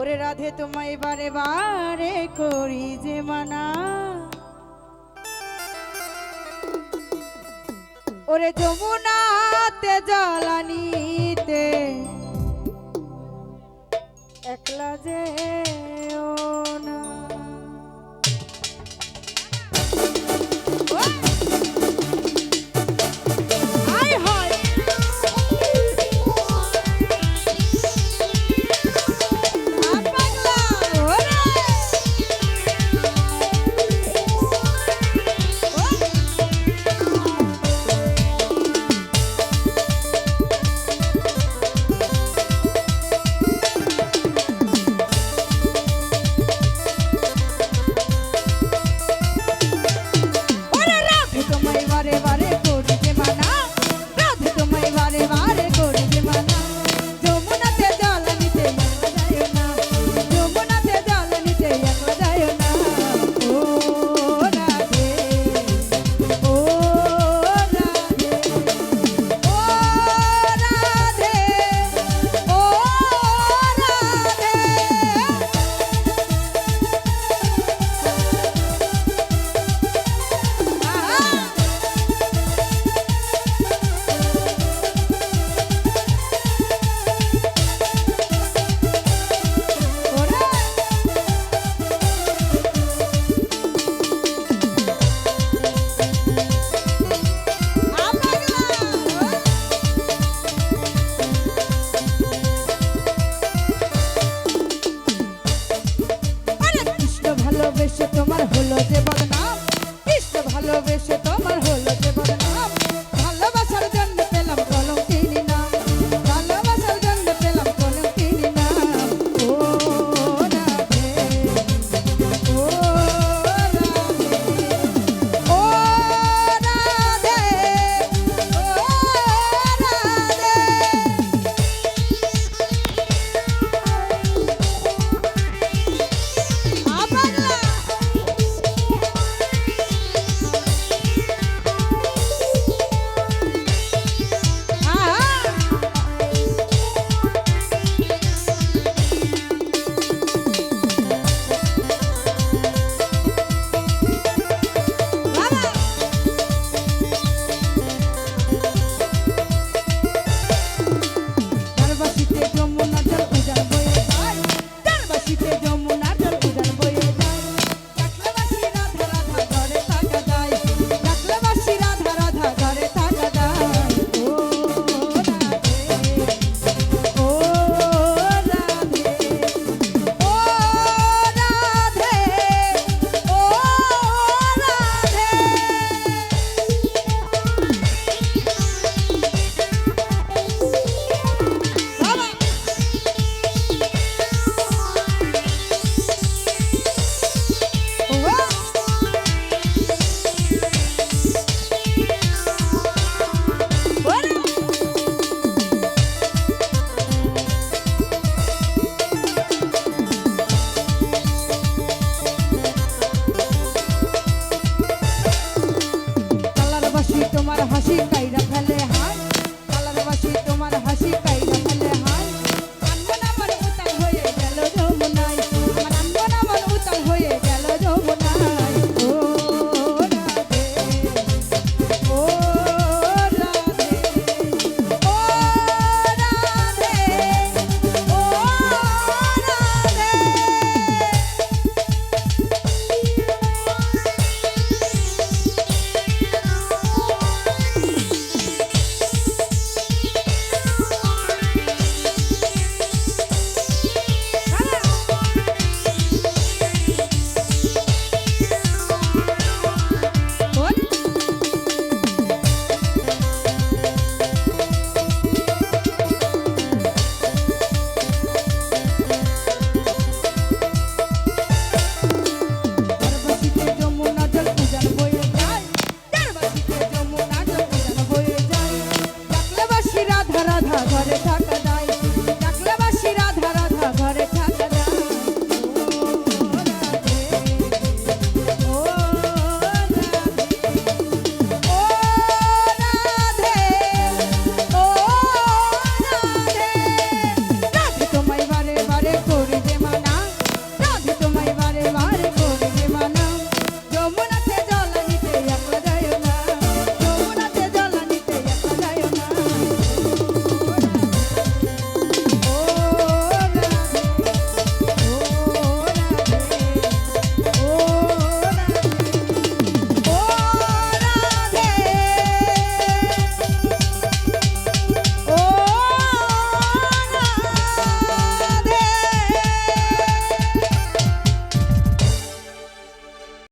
ওরে রাধে তোমায় বারে বারে করি যে মানা। ওরে যমুনাতে জ্বালানিতে একলা যে vale, vale. হলো যে বদনা